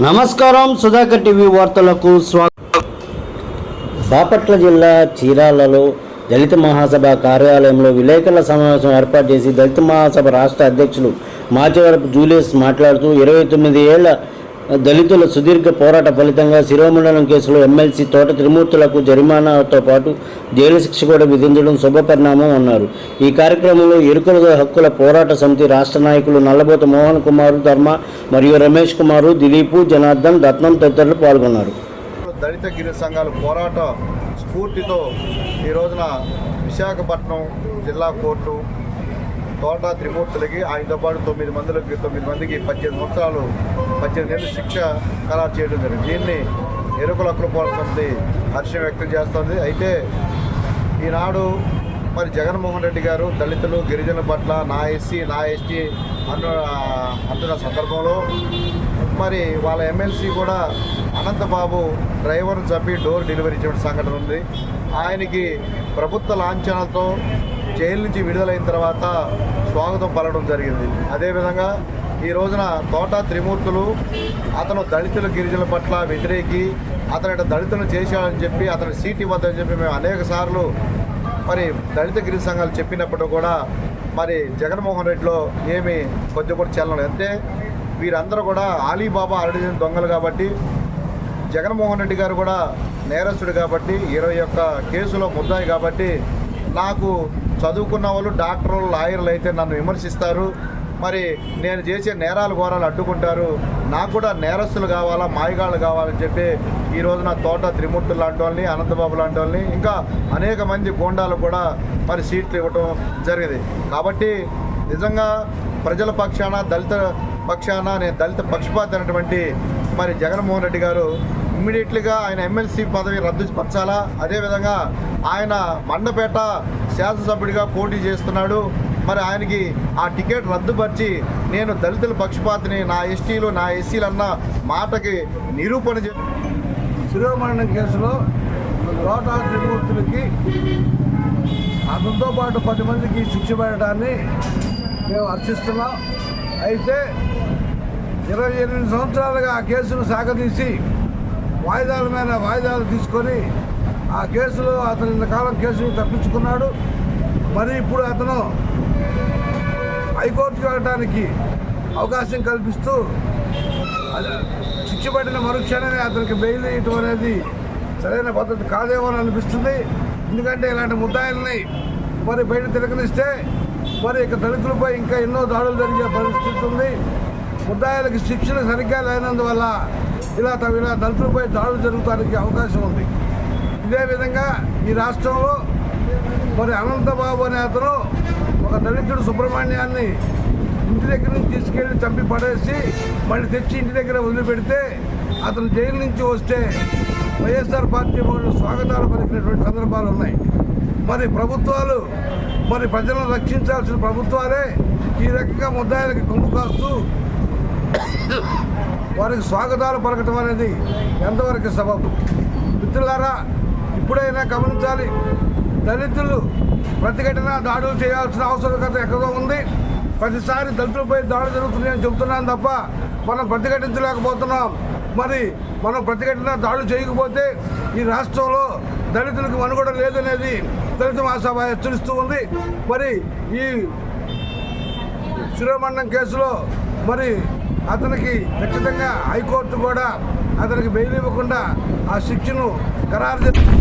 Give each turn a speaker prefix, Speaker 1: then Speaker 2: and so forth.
Speaker 1: నమస్కారం సుధాకర్ టీవీ వార్తలకు స్వాగతం. బాపట్ల జిల్లా చీరాలలో దళిత మహాసభ కార్యాలయంలో విలేకరుల సమావేశం ఏర్పాటు చేసి దళిత మహాసభ రాష్ట్ర అధ్యక్షులు మాచవరపు జూలియస్ మాట్లాడుతూ ఇరవై తొమ్మిది ఏళ్ళ దళితుల సుదీర్ఘ పోరాట ఫలితంగా శిరోమండలం కేసులో ఎమ్మెల్సీ తోట త్రిమూర్తులకు జరిమానాతో పాటు జైలు శిక్ష కూడా విధించడం శుభపరిణామం అన్నారు. ఈ కార్యక్రమంలో ఎరుకల హక్కుల పోరాట సమితి రాష్ట్ర నాయకులు నల్లబోత మోహన్ కుమారు ధర్మ మరియు రమేష్ కుమారు దిలీపు జనార్దన్ రత్నం తదితరులు పాల్గొన్నారు.
Speaker 2: దళిత గిరి సంఘాల పోరాట స్ఫూర్తితో ఈ రోజున విశాఖపట్నం జిల్లా కోర్టు తోట త్రిమూర్తులకి ఆయనతో పాటు తొమ్మిది మందికి తొమ్మిది మందికి పద్దెనిమిది సంవత్సరాలు పద్దెనిమిది ఏళ్ళు శిక్ష ఖరారు చేయడం జరిగింది. దీన్ని ఎరుకుల కృపాల సమితి హర్షం వ్యక్తం చేస్తుంది. అయితే ఈనాడు మరి జగన్మోహన్ రెడ్డి గారు దళితులు గిరిజనుల పట్ల నా ఎస్సీ నా ఎస్టీ అన్న అంటున్న సందర్భంలో మరి వాళ్ళ ఎమ్మెల్సీ కూడా అనంతబాబు డ్రైవర్ను చంపి డోర్ డెలివరీ ఇచ్చిన సంఘటన ఉంది. ఆయనకి ప్రభుత్వ లాంఛనాలతో జైలు నుంచి విడుదలైన తర్వాత స్వాగతం పలడం జరిగింది. అదేవిధంగా ఈ రోజున తోట త్రిమూర్తులు అతను దళితుల గిరిజనుల పట్ల వ్యతిరేకి అతను దళితులను చేశాడని చెప్పి అతను సీట్ ఇవ్వద్దని చెప్పి మేము అనేక సార్లు మరి దళిత గిరిజ సంఘాలు చెప్పినప్పుడు కూడా మరి జగన్మోహన్ రెడ్డిలో ఏమి కొద్ది కూడా చలనం అంటే వీరందరూ కూడా ఆలీబాబా అరడిన దొంగలు కాబట్టి జగన్మోహన్ రెడ్డి గారు కూడా నేరస్తుడు కాబట్టి ఇరవై ఒక్క కేసులో ముద్దాయి కాబట్టి నాకు చదువుకున్న వాళ్ళు డాక్టర్లు లాయర్లు అయితే నన్ను విమర్శిస్తారు. మరి నేను చేసే నేరాలు ఘోరాలు అడ్డుకుంటారు. నాకు కూడా నేరస్తులు కావాలా మాయగాళ్ళు కావాలని చెప్పి ఈ రోజున తోట త్రిమూర్తులు లాంటి వాళ్ళని అనంతబాబు లాంటి వాళ్ళని ఇంకా అనేక మంది గోండాలు కూడా మరి సీట్లు ఇవ్వటం జరిగింది. కాబట్టి నిజంగా ప్రజల పక్షాన దళిత పక్షాన నేను దళిత పక్షపాతి అయినటువంటి మరి జగన్మోహన్ రెడ్డి గారు ఇమ్మీడియట్లీగా ఆయన ఎమ్మెల్సీ పదవి రద్దు పరచాలా? అదేవిధంగా ఆయన మండపేట శాసనసభ్యుడిగా పోటీ చేస్తున్నాడు. మరి ఆయనకి ఆ టికెట్ రద్దుపరిచి నేను దళితుల పక్షపాతిని నా ఎస్టీలు నా ఎస్సీలు అన్న మాటకి నిరూపణ చే
Speaker 3: శిరోమరణం కేసులో లోటా త్రిమూర్తులకి అతనితో పాటు పది మందికి శిక్ష పెట్టడాన్ని మేము అర్చిస్తున్నాం. అయితే ఇరవై ఎనిమిది సంవత్సరాలుగా ఆ కేసును సాగదీసి వాయిదాల మీద వాయిదాలు తీసుకొని ఆ కేసులో అతను ఇంతకాలం కేసును తప్పించుకున్నాడు. మరి ఇప్పుడు అతను హైకోర్టుకు వెళ్ళడానికి అవకాశం కల్పిస్తూ అది శిక్ష పడిన మరుక్షణమే అతనికి బెయిల్ ఇవ్వటం అనేది సరైన పద్ధతి కాదేమో అని అనిపిస్తుంది. ఎందుకంటే ఇలాంటి ముద్దాయిల్ని మరి బయట తిరగనిస్తే మరి ఇక దళితులపై ఇంకా ఎన్నో దాడులు జరిగే పరిస్థితి ఉంది. ముద్దాయిలకు శిక్షణ సరిగ్గా లేనందువల్ల ఇలా త- ఇలా దళితులపై దాడులు జరుగుతానికి అవకాశం ఉంది. ఇదే విధంగా ఈ రాష్ట్రంలో మరి అనంతబాబు అనే అతను ఒక దళితుడు సుబ్రహ్మణ్యాన్ని ఇంటి దగ్గర నుంచి తీసుకెళ్ళి చంపి పడేసి మళ్ళీ తెచ్చి ఇంటి దగ్గర వదిలిపెడితే అతను జైలు నుంచి వస్తే వైఎస్ఆర్ పార్టీ వాళ్ళు స్వాగతాలు పలికినటువంటి సందర్భాలు ఉన్నాయి. మరి ప్రభుత్వాలు మరి ప్రజలను రక్షించాల్సిన ప్రభుత్వాలే ఈ రకంగా ముద్దాయిలకి కొమ్ము కాస్తూ వారికి స్వాగతాలు పలకటం అనేది ఎంతవరకు సబబు? మిత్రులారా ఇప్పుడైనా గమనించాలి. దళితులు ప్రతిఘటన దాడులు చేయాల్సిన అవసరకత ఎక్కడో ఉంది. ప్రతిసారి దళితులపై దాడులు జరుగుతున్నాయని చెబుతున్నాను తప్ప మనం ప్రతిఘటించలేకపోతున్నాం. మరి మనం ప్రతిఘటన దాడులు చేయకపోతే ఈ రాష్ట్రంలో దళితులకు మనుగడ లేదనేది దళిత మహాసభ హెచ్చరిస్తూ ఉంది. మరి ఈ శిరోమండం కేసులో మరి అతనికి ఖచ్చితంగా హైకోర్టు కూడా అతనికి బెయిల్ ఇవ్వకుండా ఆ శిక్షను ఖరారు చేస్తుంది